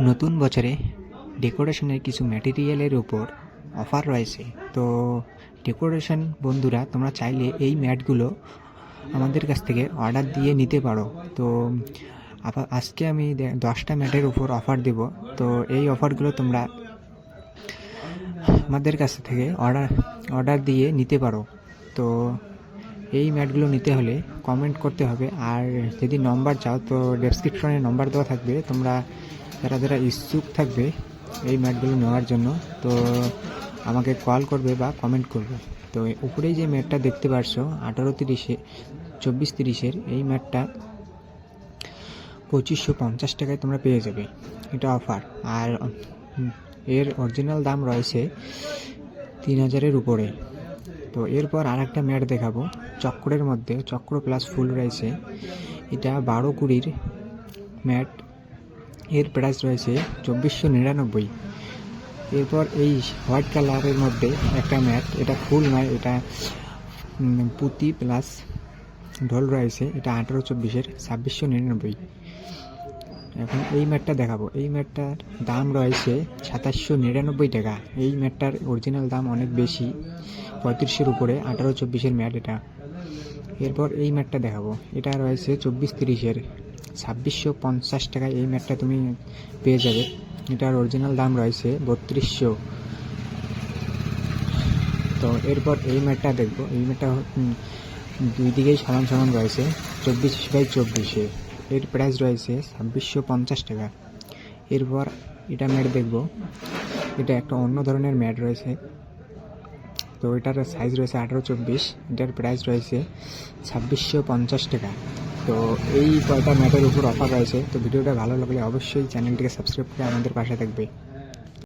নতুন বছরে ডেকোরেশনের কিছু ম্যাটেরিয়ালের উপর অফার রয়েছে। তো ডেকোরেশন বন্ধুরা, তোমরা চাইলে এই ম্যাটগুলো আমাদের কাছ থেকে অর্ডার দিয়ে নিতে পারো। তো আজকে আমি দশটা ম্যাটের উপর অফার দেব। তো এই অফারগুলো তোমরা আমাদের কাছ থেকে অর্ডার অর্ডার দিয়ে নিতে পারো। তো এই ম্যাটগুলো নিতে হলে কমেন্ট করতে হবে। আর যদি নম্বর চাও, তো ডেসক্রিপশনে নম্বর দেওয়া থাকবে। তোমরা যারা যারা ইচ্ছুক থাকবে এই ম্যাটগুলো নেওয়ার জন্য, তো আমাকে কল করবে বা কমেন্ট করবে। তো উপরেই যে ম্যাটটা দেখতে পারছ, আঠারো তিরিশে, চব্বিশ তিরিশের এই ম্যাটটা পঁচিশশো পঞ্চাশ টাকায় তোমরা পেয়ে যাবে এটা অফার আর এর অরিজিনাল দাম রয়েছে তিন হাজারের উপরে। তো এরপর আর একটা ম্যাট দেখাবো চক্রের মধ্যে চক্র প্লাস ফুল রয়েছে। এটা বারো কুড়ির ম্যাট এর প্রাইস রয়েছে চব্বিশশো নিরানব্বই। এরপর এই হোয়াইট কালারের মধ্যে একটা ম্যাট, এটা ফুল নয় এটা পুঁতি প্লাস ঢোল রয়েছে, এটা আঠারো চব্বিশের, ছাব্বিশশো নিরানব্বই। এখন এই ম্যাটটা দেখাবো। এই ম্যাটটার দাম রয়েছে সাতাশশো নিরানব্বই টাকা। এই ম্যাটটার অরিজিনাল দাম অনেক বেশি, পঁয়ত্রিশের উপরে, আঠারো চব্বিশের ম্যাট এটা। এরপর এই ম্যাটটা দেখাবো। এটা রয়েছে চব্বিশ তিরিশের। ছাব্বিশশো পঞ্চাশ টাকায় এই ম্যাটটা তুমি পেয়ে যাবে। এটার অরিজিনাল দাম রয়েছে বত্রিশশো। তো এরপর এই ম্যাটটা দেখব। এই ম্যাটটা দুই দিকেই সমান সমান রয়েছে, চব্বিশ বাই চব্বিশে। এর প্রাইস রয়েছে ছাব্বিশশো পঞ্চাশ টাকা। এরপর এটা ম্যাট দেখব। এটা একটা অন্য ধরনের ম্যাট রয়েছে। তো এটার সাইজ রয়েছে আঠারো চব্বিশ। এটার প্রাইস রয়েছে ছাব্বিশশো পঞ্চাশ টাকা। তো এই কয়টা ম্যাপের উপর অফার রয়েছে, তো ভিডিওটা ভালো লাগলে অবশ্যই চ্যানেলটিকে সাবস্ক্রাইব করে আমাদের পাশে থাকবে।